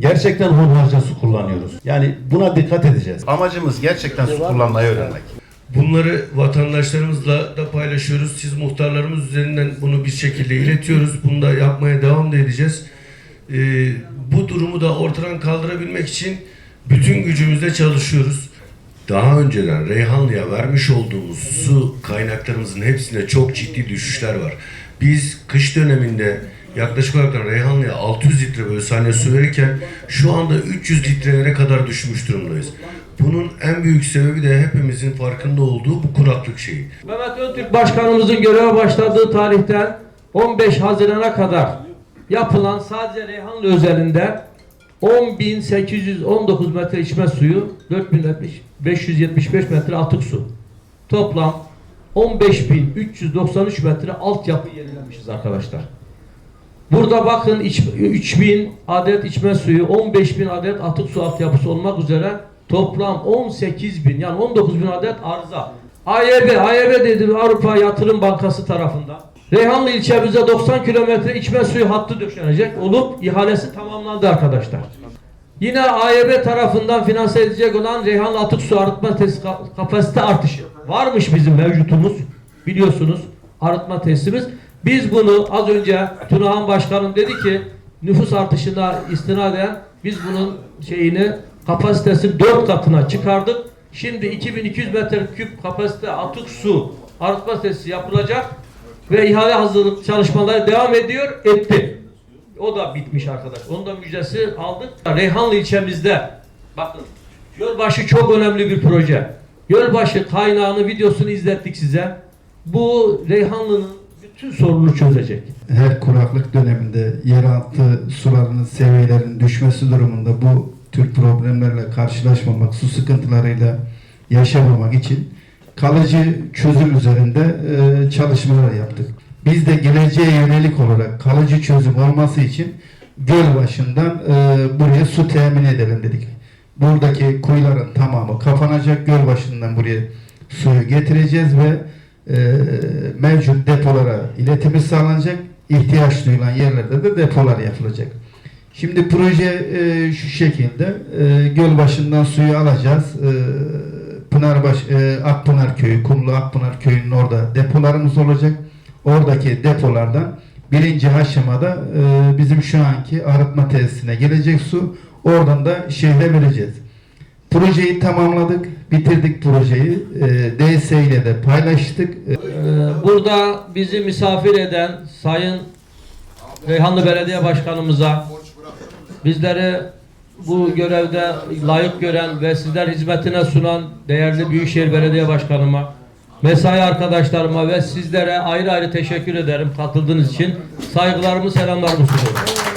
Gerçekten hunharca su kullanıyoruz. Yani buna dikkat edeceğiz. Amacımız gerçekten su kullanmayı öğrenmek. Bunları vatandaşlarımızla da paylaşıyoruz. Siz muhtarlarımız üzerinden bunu bir şekilde iletiyoruz. Bunu da yapmaya devam da edeceğiz. Ee, bu durumu da ortadan kaldırabilmek için bütün gücümüzle çalışıyoruz. Daha önceden Reyhanlı'ya vermiş olduğumuz su kaynaklarımızın hepsinde çok ciddi düşüşler var. Biz kış döneminde yaklaşık olarak Reyhanlı'ya 600 litre bölü saniye su verirken şu anda 300 litrelere kadar düşmüş durumdayız. Bunun en büyük sebebi de hepimizin farkında olduğu bu kuraklık şeyi. Mehmet Öztürk Başkanımızın göreve başladığı tarihten 15 Haziran'a kadar yapılan sadece Reyhanlı özelinde 10.819 metre içme suyu, 4.575 metre atık su. Toplam 15.393 metre altyapı yenilemişiz arkadaşlar. Burada bakın iç, 3000 adet içme suyu, 15000 adet atık su altyapısı olmak üzere toplam 18000 yani 19000 adet arıza. AYB, AYB dedi Avrupa Yatırım Bankası tarafından. Reyhanlı ilçemize 90 kilometre içme suyu hattı döşenecek olup ihalesi tamamlandı arkadaşlar. Yine AYB tarafından finanse edilecek olan Reyhanlı Atık Su Arıtma kapasite artışı. Varmış bizim mevcutumuz biliyorsunuz arıtma tesisimiz. Biz bunu az önce Tunahan Başkanım dedi ki nüfus artışına istinaden biz bunun şeyini kapasitesini dört katına çıkardık. Şimdi 2200 metreküp kapasite atık su arıtma tesisi yapılacak ve ihale hazırlık çalışmaları devam ediyor etti. O da bitmiş arkadaş. Onun da müjdesi aldık. Reyhanlı ilçemizde bakın Gölbaşı çok önemli bir proje. Gölbaşı kaynağını videosunu izlettik size. Bu Reyhanlı'nın bütün sorununu çözecek. her kuraklık döneminde yeraltı sularının seviyelerinin düşmesi durumunda bu tür problemlerle karşılaşmamak, su sıkıntılarıyla yaşamamak için kalıcı çözüm üzerinde e, çalışmalar yaptık. Biz de geleceğe yönelik olarak kalıcı çözüm olması için göl başından e, buraya su temin edelim dedik. Buradaki kuyuların tamamı kapanacak. Göl başından buraya suyu getireceğiz ve e, mevcut depolara iletimi sağlanacak. İhtiyaç duyulan yerlerde de depolar yapılacak. Şimdi proje e, şu şekilde e, göl başından suyu alacağız. E, Pınarbaş, e, Akpınar Köyü, Kumlu Akpınar Köyü'nün orada depolarımız olacak. Oradaki depolardan birinci aşamada e, bizim şu anki arıtma tesisine gelecek su. Oradan da şehre vereceğiz. Projeyi tamamladık, bitirdik projeyi. E, DS ile de paylaştık. E, Ee, Burada bizi misafir eden Sayın Reyhanlı Belediye Başkanımıza bizleri bu görevde layık gören ve sizler hizmetine sunan değerli Büyükşehir Belediye Başkanıma, mesai arkadaşlarıma ve sizlere ayrı ayrı teşekkür ederim katıldığınız için. Saygılarımı, selamlarımı sunuyorum.